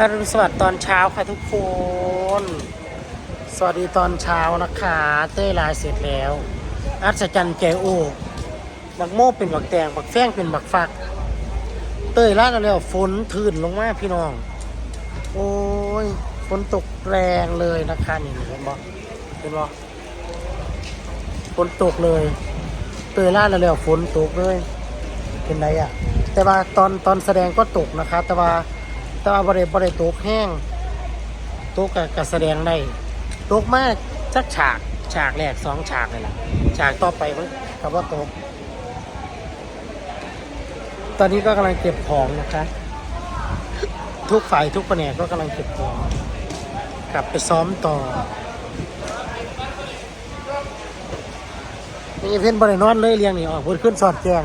อรุณสวัสดิ์ตอนเช้าค่ะทุกคน สวัสดีตอนเช้านะคะ เต้ยลายเสร็จแล้ว อัศจรรย์แกโอบักโม่เป็นบักแตงบักแฟงเป็นบักฟัก เต้ยลาดแล้วฝนทื่นลงมาพี่น้อง โอ้ยฝนตกแรงเลยนะคะนี่เห็นบ่เห็นบ่ฝนตกเลย เต้ยลาดแล้วฝนตกเลยเป็นไรอะ แต่ว่าตอนตอนแสดงก็ตกนะคะ แต่ว่า แต่ว่าบริบริตกแห้งตกกับกับแสดงได้ตกมากสักฉากฉากแรกสองฉากเลยล่ะฉากต่อไปมันกับว่าตก ตอนนี้ก็กำลังเก็บของนะคะ ทุกฝ่ายทุกแผนกก็กำลังเก็บของ กลับไปซ้อมต่อนี่เพื่อนบริโนอนเลยเรียงนี่ออกพูดขึ้นสอดแจง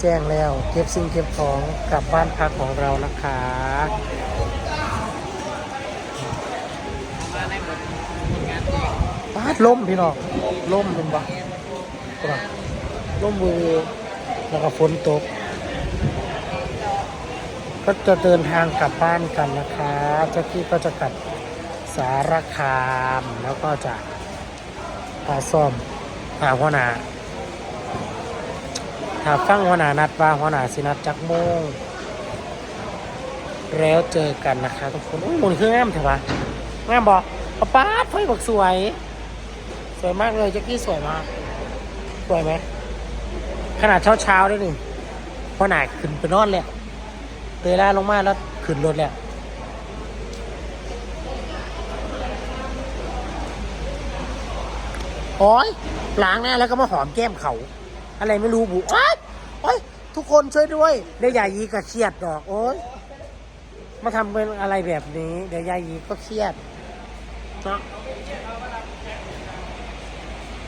แจ้งแล้ว เก็บสิ่งเก็บของกลับบ้านพักของเรานะคะปาดล่มพี่น้องล่มเป็นบ่ครับล่มมือแล้วก็ฝนตก ก็จะเดินทางกลับบ้านกันนะคะเจ้าที่ก็จะกลับสารคามแล้วก็จะพาซ่อมหาหัวหน้า ถ้าฟังหัวหน้านัดว่าหัวหน้าสินัดจักโมง แล้วเจอกันนะคะทุกคนอุ้ยมุนเครื่องามเถอะวะงามบอกปะป๊าดไฟบอกสวย สวยมากเลยแจ็กกี้สวยมาก สวยไหม ขนาดเช้าเช้าด้วยนี่หัวหน้าขึ้นไปนอนเลยเตยล่าลงมาแล้วขึ้นรถแล้วโอ้ยล้างหน้าแล้วก็มาหอมแก้มเขา อะไรไม่รู้บุโอ๊ยโอ๊ยทุกคนช่วยด้วย เดี๋ยวยายีก็เครียดดอก โอ๊ยมาทำเป็นอะไรแบบนี้ เดี๋ยวยายีก็เครียดเนาะ